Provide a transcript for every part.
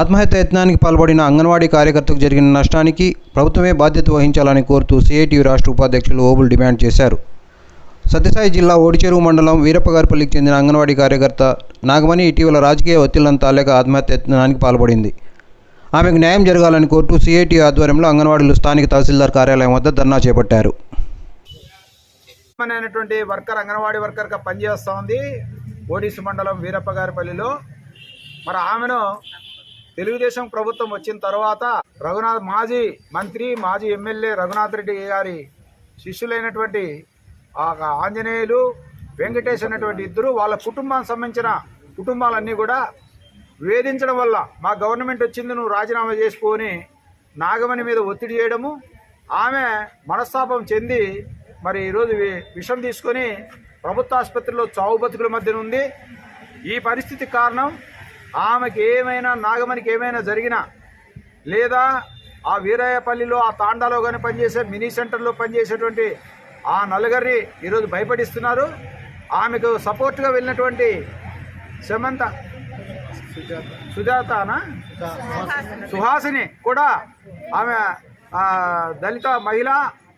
ఆత్మహత్య యత్నానికి పాల్పడిన అంగన్వాడీ కార్యకర్తకు జరిగిన నష్టానికి ప్రభుత్వమే బాధ్యత వహించాలని కోరుతూ సిఐటియు రాష్ట్ర ఉపాధ్యక్షులు ఓబుల్ డిమాండ్ చేశారు. సత్యసాయి జిల్లా ఓడిచెరువు మండలం వీరప్పగారిపల్లికి చెందిన అంగన్వాడీ కార్యకర్త నాగమణి ఇటీవల రాజకీయ ఒత్తిళ్ళను తాలేక ఆత్మహత్య యత్నానికి పాల్పడింది. ఆమెకు న్యాయం జరగాలని కోరుతూ సిఐటియు ఆధ్వర్యంలో అంగన్వాడీలు స్థానిక తహసీల్దార్ కార్యాలయం వద్ద ధర్నా చేపట్టారు. అనేటువంటి వర్కర్ అంగన్వాడీ వర్కర్గా పనిచేస్తోంది ఓడిసి మండలం వీరప్పగారిపల్లిలో. మరి ఆమెను తెలుగుదేశం ప్రభుత్వం వచ్చిన తర్వాత రఘునాథ్ మాజీ మంత్రి మాజీ ఎమ్మెల్యే రఘునాథ్ రెడ్డి గారి శిష్యులైనటువంటి ఆ ఆంజనేయులు వెంకటేష్ అనేటువంటి ఇద్దరు వాళ్ళ కుటుంబానికి సంబంధించిన కుటుంబాలన్నీ కూడా వేధించడం వల్ల మా గవర్నమెంట్ వచ్చింది నువ్వు రాజీనామా చేసుకొని నాగమణి మీద ఒత్తిడి చేయడము. ఆమె మనస్తాపం చెంది మరి ఈరోజు విషం తీసుకొని ప్రభుత్వ ఆసుపత్రిలో చావు బతుకుల మధ్యన ఉంది. ఈ పరిస్థితి కారణం ఆమెకి ఏమైనా నాగమణికి ఏమైనా జరిగినా లేదా ఆ వీరయ్యపల్లిలో ఆ తాండాలో కానీ పనిచేసే మినీ సెంటర్లో పనిచేసేటువంటి ఆ నలుగురిని ఈరోజు భయపడిస్తున్నారు ఆమెకు సపోర్ట్గా వెళ్ళినటువంటి సమంత సుజాతనా సుహాసిని కూడా ఆమె దళిత మహిళ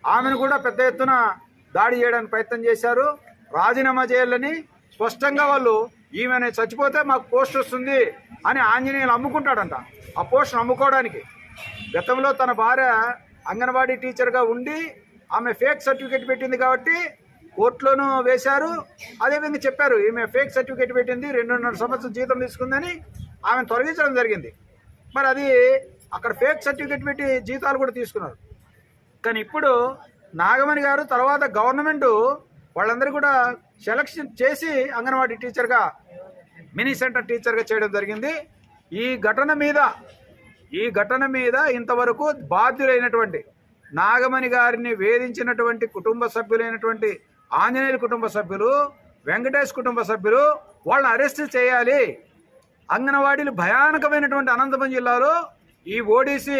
ఆమెను కూడా పెద్ద ఎత్తున దాడి చేయడానికి ప్రయత్నం చేశారు. రాజీనామా చేయాలని స్పష్టంగా వాళ్ళు ఈమెను చచ్చిపోతే మాకు పోస్ట్ వస్తుంది అని ఆంజనేయులు అమ్ముకుంటాడంట ఆ పోస్ట్ అమ్ముకోవడానికి గతంలో తన భార్య అంగన్వాడీ టీచర్గా ఉండి ఆమె ఫేక్ సర్టిఫికేట్ పెట్టింది కాబట్టి కోర్టులోనూ వేశారు. అదేవిధంగా చెప్పారు ఈమె ఫేక్ సర్టిఫికేట్ పెట్టింది రెండున్నర సంవత్సరం జీతం తీసుకుందని ఆమెను తొలగించడం జరిగింది. మరి అది అక్కడ ఫేక్ సర్టిఫికేట్ పెట్టి జీతాలు కూడా తీసుకున్నారు. కానీ ఇప్పుడు నాగమణి గారు తర్వాత గవర్నమెంట్ వాళ్ళందరూ కూడా సెలక్షన్ చేసి అంగన్వాడీ టీచర్గా మినీ సెంటర్ టీచర్గా చేయడం జరిగింది. ఈ ఘటన మీద ఈ ఘటన మీద ఇంతవరకు బాధ్యులైనటువంటి నాగమణి గారిని వేధించినటువంటి కుటుంబ సభ్యులైనటువంటి ఆంజనేయుల కుటుంబ సభ్యులు వెంకటేష్ కుటుంబ సభ్యులు వాళ్ళని అరెస్ట్ చేయాలి. అంగన్వాడీలు భయానకమైనటువంటి అనంతపురం జిల్లాలో ఈ ఓడిసి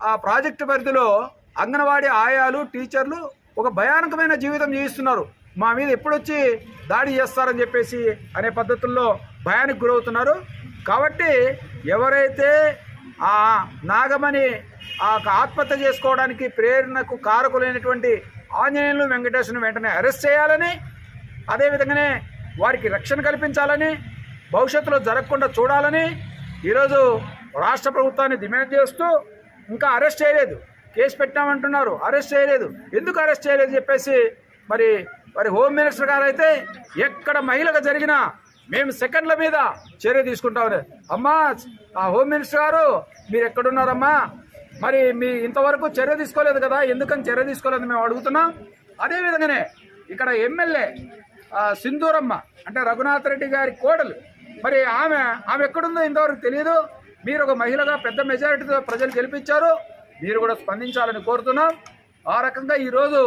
ఆ ప్రాజెక్టు పరిధిలో అంగన్వాడీ ఆయాలు టీచర్లు ఒక భయానకమైన జీవితం జీవిస్తున్నారు. మా మీద ఎప్పుడొచ్చి దాడి చేస్తారని చెప్పేసి అనే పద్ధతుల్లో భయానికి గురవుతున్నారు. కాబట్టి ఎవరైతే ఆ నాగమణి ఆ ఆత్మహత్య చేసుకోవడానికి ప్రేరణకు కారకులైనటువంటి ఆంజనేయులు వెంకటేశ్వరుని వెంటనే అరెస్ట్ చేయాలని అదేవిధంగానే వారికి రక్షణ కల్పించాలని భవిష్యత్తులో జరగకుండా చూడాలని ఈరోజు రాష్ట్ర ప్రభుత్వాన్ని డిమాండ్ చేస్తూ ఇంకా అరెస్ట్ చేయలేదు. కేసు పెట్టామంటున్నారు అరెస్ట్ చేయలేదు. ఎందుకు అరెస్ట్ చేయలేదు చెప్పేసి మరి మరి హోమ్ మినిస్టర్ గారు అయితే ఎక్కడ మహిళగా జరిగినా మేము సెకండ్ల మీద చర్య తీసుకుంటామని అమ్మా ఆ హోమ్ మినిస్టర్ గారు మీరు ఎక్కడున్నారమ్మా? మరి మీ ఇంతవరకు చర్య తీసుకోలేదు కదా ఎందుకని చర్య తీసుకోలేదు మేము అడుగుతున్నాం. అదేవిధంగానే ఇక్కడ ఎమ్మెల్యే సింధూరమ్మ అంటే రఘునాథ్ రెడ్డి గారి కోడలు మరి ఆమె ఆమె ఎక్కడుందో ఇంతవరకు తెలియదు మీరు ఒక మహిళగా పెద్ద మెజారిటీతో ప్రజలు గెలిపించారు. మీరు కూడా స్పందించాలని కోరుతున్నాం. ఆ రకంగా ఈరోజు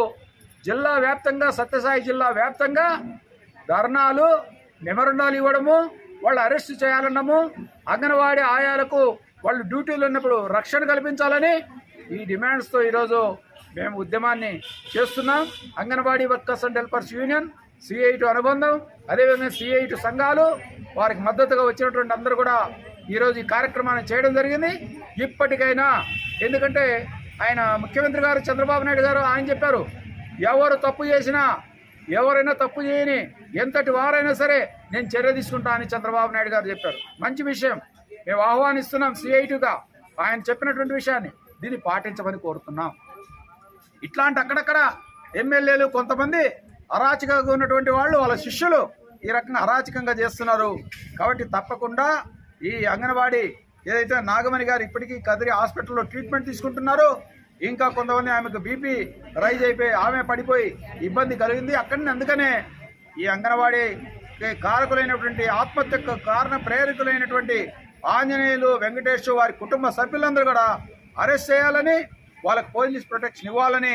జిల్లా వ్యాప్తంగా సత్యసాయి జిల్లా వ్యాప్తంగా ధర్నాలు మెమరండాలు ఇవ్వడము వాళ్ళు అరెస్ట్ చేయాలన్నము అంగన్వాడీ ఆయాలకు వాళ్ళు డ్యూటీలు ఉన్నప్పుడు రక్షణ కల్పించాలని ఈ డిమాండ్స్తో ఈరోజు మేము ఉద్యమాన్ని చేస్తున్నాం. Anganwadi workers and helpers union CITU అనుబంధం అదేవిధంగా సిఐటు సంఘాలు వారికి మద్దతుగా వచ్చినటువంటి అందరూ కూడా ఈరోజు ఈ కార్యక్రమాన్ని చేయడం జరిగింది. ఇప్పటికైనా ఎందుకంటే ఆయన ముఖ్యమంత్రి గారు చంద్రబాబు నాయుడు గారు ఆయన చెప్పారు ఎవరు తప్పు చేసినా ఎవరైనా తప్పు చేయని ఎంతటి వారైనా సరే నేను చర్య తీసుకుంటా అని చంద్రబాబు నాయుడు గారు చెప్పారు. మంచి విషయం. మేము ఆహ్వానిస్తున్నాం సిఐటిగా. ఆయన చెప్పినటువంటి విషయాన్ని దీన్ని పాటించమని కోరుతున్నాం. ఇట్లాంటి అక్కడక్కడ ఎమ్మెల్యేలు కొంతమంది అరాచకంగా ఉన్నటువంటి వాళ్ళు వాళ్ళ శిష్యులు ఈ రకంగా అరాచకంగా చేస్తున్నారు. కాబట్టి తప్పకుండా ఈ అంగన్వాడీ ఏదైతే నాగమణి గారు ఇప్పటికీ కదిరి హాస్పిటల్లో ట్రీట్మెంట్ తీసుకుంటున్నారో ఇంకా కొంతమంది ఆమెకు బీపీ రైజ్ అయిపోయి ఆమె పడిపోయి ఇబ్బంది కలిగింది. అక్కడనే అందుకనే ఈ అంగన్వాడీ కారకులైనటువంటి ఆత్మహత్యకు కారణ ప్రేరకులైనటువంటి ఆంజనేయులు వెంకటేష్ వారి కుటుంబ సభ్యులందరూ కూడా అరెస్ట్ చేయాలని వాళ్ళకి పోలీస్ ప్రొటెక్షన్ ఇవ్వాలని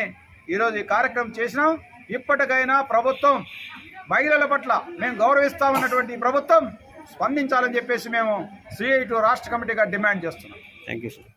ఈరోజు ఈ కార్యక్రమం చేసినాం. ఇప్పటికైనా ప్రభుత్వం మహిళల పట్ల మేము గౌరవిస్తామన్నటువంటి ప్రభుత్వం స్పందించాలని చెప్పేసి మేము సిఐటు రాష్ట్ర కమిటీగా డిమాండ్ చేస్తున్నాం. Thank you sir